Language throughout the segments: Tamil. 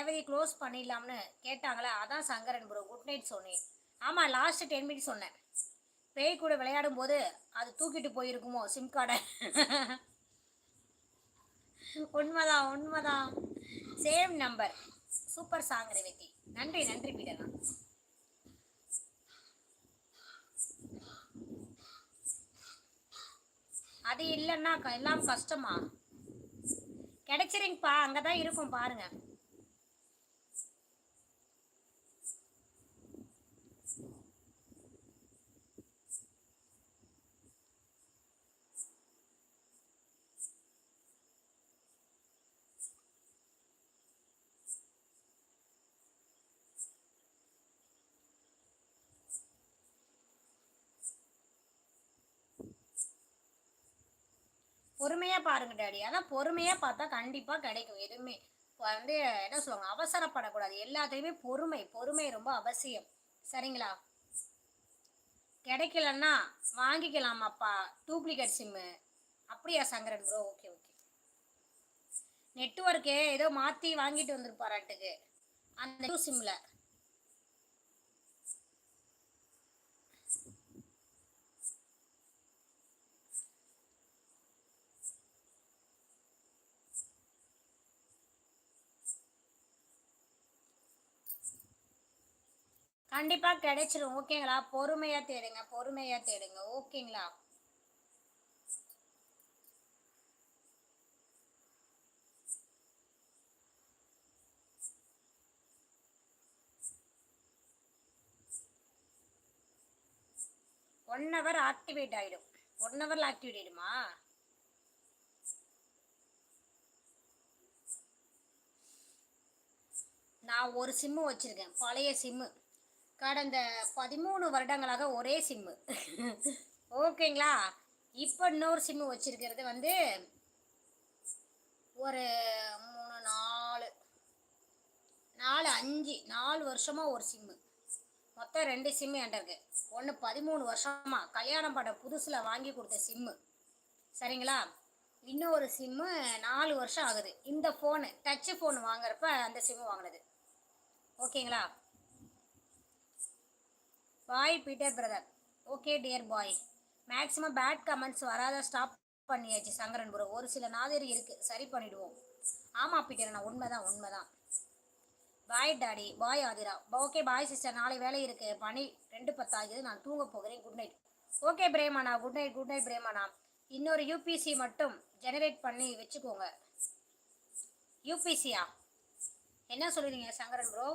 ரேவதி க்ளோஸ் பண்ணிடலாம்னு கேட்டாங்களே? அதான் சங்கரன் ப்ரோ குட் நைட் சொன்னேன். ஆமாம் லாஸ்ட்டு டென் மினிட்ஸ் சொன்னேன். பேய் கூட விளையாடும் போது அது தூக்கிட்டு போயிருக்குமோ சிம் கார்டை உண்மைதான் உண்மைதான். Same number super song Revathi. நன்றி நன்றி பீடனா. அது இல்லைன்னா க- எல்லாம் கஷ்டமா? கிடைச்சிருங்கப்பா அங்கே தான் இருக்கும் பாருங்கள் பொறுமையாக பாருங்க டாடி. அதான் பொறுமையாக பார்த்தா கண்டிப்பாக கிடைக்கும். எதுவுமே. வந்து என்ன சொல்லுவாங்க? அவசரப்படக்கூடாது. எல்லாத்துலேயுமே பொறுமை. பொறுமை ரொம்ப அவசியம். சரிங்களா? கிடைக்கலன்னா வாங்கிக்கலாமாப்பா டூப்ளிகேட் சிம்மு. அப்படியா சங்கரன் ப்ரோ ஓகே ஓகே. நெட்ஒர்க்கே ஏதோ மாற்றி வாங்கிட்டு வந்திருப்பாராட்டுக்கு. அந்த சிம்மில் கண்டிப்பாக கிடைச்சிரும். ஓகேங்களா? பொறுமையாக தேடுங்க. பொறுமையாக தேடுங்க. ஓகேங்களா? ஒன் ஹவர் ஆக்டிவேட் ஆகிடும் ஒன் ஹவரில் ஆக்டிவேட் ஆகிடுமா நான் ஒரு சிம்மு வச்சுருக்கேன். பழைய சிம்மு கடந்த பதிமூணு வருடங்களாக ஒரே சிம்மு ஓகேங்களா? இப்போ இன்னொரு சிம்மு வச்சுருக்கிறது வந்து ஒரு மூணு நாலு நாலு அஞ்சு நாலு வருஷமாக ஒரு சிம்மு மொத்தம் ரெண்டு சிம்மு என்கிட்ட இருக்கு. ஒன்று பதிமூணு வருஷமாக கல்யாணம் பண்ண புதுசில் வாங்கி கொடுத்த சிம்மு சரிங்களா? இன்னொரு சிம்மு நாலு வருஷம் ஆகுது. இந்த ஃபோனு டச்சு ஃபோன் வாங்குறப்ப அந்த சிம்மு வாங்கினது. ஓகேங்களா? Bye Peter brother. Okay dear bye. Maximum bad comments வராத ஸ்டாப் பண்ணியாச்சு சங்கரன் ப்ரோ ஒரு சில நாதிரி இருக்குது சரி பண்ணிவிடுவோம் ஆமாம் பீட்டர் நான் உண்மைதான் உண்மைதான். Bye daddy bye Athira. Okay bye sister நாளை வேலை இருக்குது பனி ரெண்டு பத்தாகுது. நான் தூங்க போகிறேன். Good night. ஓகே பிரேமாண்ணா குட் நைட் குட் நைட் பிரேமாண்ணா இன்னொரு யூபிசி மட்டும் ஜெனரேட் பண்ணி வச்சுக்கோங்க. யூபிசியா என்ன சொல்லுறீங்க Sankaran bro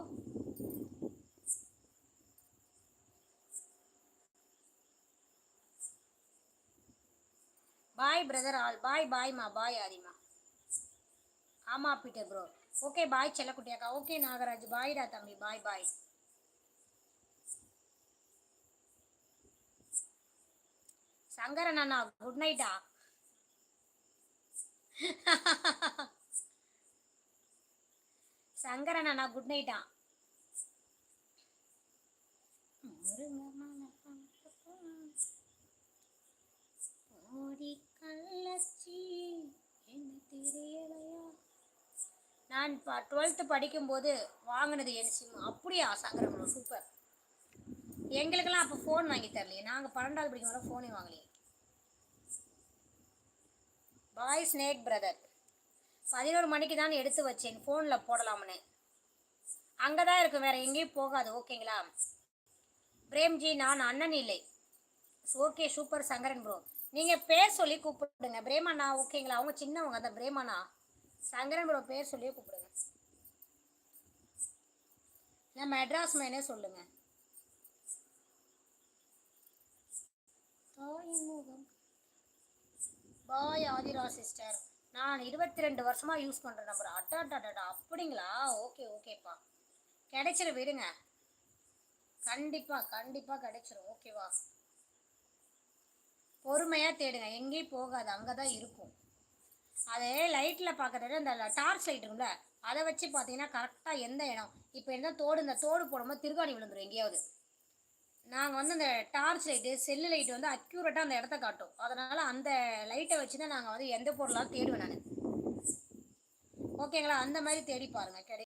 bye brother all bye பாய்மா bye ஆதிமா ஆமாம் பீட்டர் ப்ரோ ஓகே பாய் செல்லக்குட்டியாக்கா. ஓகே நாகராஜ். பாய்டா தம்பி. பாய் பாய் சங்கரன் அண்ணா குட் நைட்டா சங்கரன் அண்ணா குட் நைட்டா இப்போ டுவெல்த்து படிக்கும்போது வாங்கினது என் சிம் அப்படியே ஆசாங்கிறவங்களும் சூப்பர் எங்களுக்கெல்லாம் அப்போ ஃபோன் வாங்கி தரலையே. நாங்கள் பன்னெண்டாவது படிக்கும் வர ஃபோனே வாங்கலையே. பாய் ஸ்னேக் பிரதர் பதினோரு மணிக்கு தான் எடுத்து வச்சேன். ஃபோனில் போடலாம்னு. அங்கே தான் இருக்கும் வேறு எங்கேயும் போகாது ஓகேங்களா? பிரேம்ஜி நான் அண்ணன் இல்லை. ஓகே சூப்பர் சங்கரன் ப்ரோ நீங்கள் பேர் சொல்லி கூப்பிடுங்க. பிரேமண்ணா ஓகேங்களா? அவங்க சின்னவங்க அந்த பிரேமண்ணா. சங்கரன் ப்ரோ பேர் சொல்லி கூப்பிடுங்க. இல்லை மெட்ராஸ் மேனே சொல்லுங்க. பாய் ஆதிரா சிஸ்டர் நான் இருபத்தி ரெண்டு வருஷமாக யூஸ் பண்ணுற நம்பர். அட்டாட்டாட்டா அப்படிங்களா? ஓகே ஓகேப்பா கிடைச்சிரும் விடுங்க. கண்டிப்பாக கண்டிப்பாக கிடைச்சிரும் ஓகேவா பொறுமையாக தேடுங்க. எங்கேயும் போகாது. அங்கே தான் இருக்கும். அதே லைட்டில் பார்க்குறது அந்த டார்ச் லைட் இருக்கும்ல அதை வச்சு பார்த்தீங்கன்னா கரெக்டாக எந்த இடம் இப்போ என்ன தோடு இந்த தோடு போடும்போது திருகாணி விழுந்துடும் எங்கேயாவது. நாங்கள் வந்து அந்த டார்ச் லைட்டு செல்லு லைட் வந்து அக்யூரேட்டாக அந்த இடத்த காட்டும். அதனால் அந்த லைட்டை வச்சு தான் நாங்கள் வந்து எந்த பொருளாக தேடுவேன் நான். ஓகேங்களா? அந்த மாதிரி தேடி பாருங்கள் கிடைக்கும்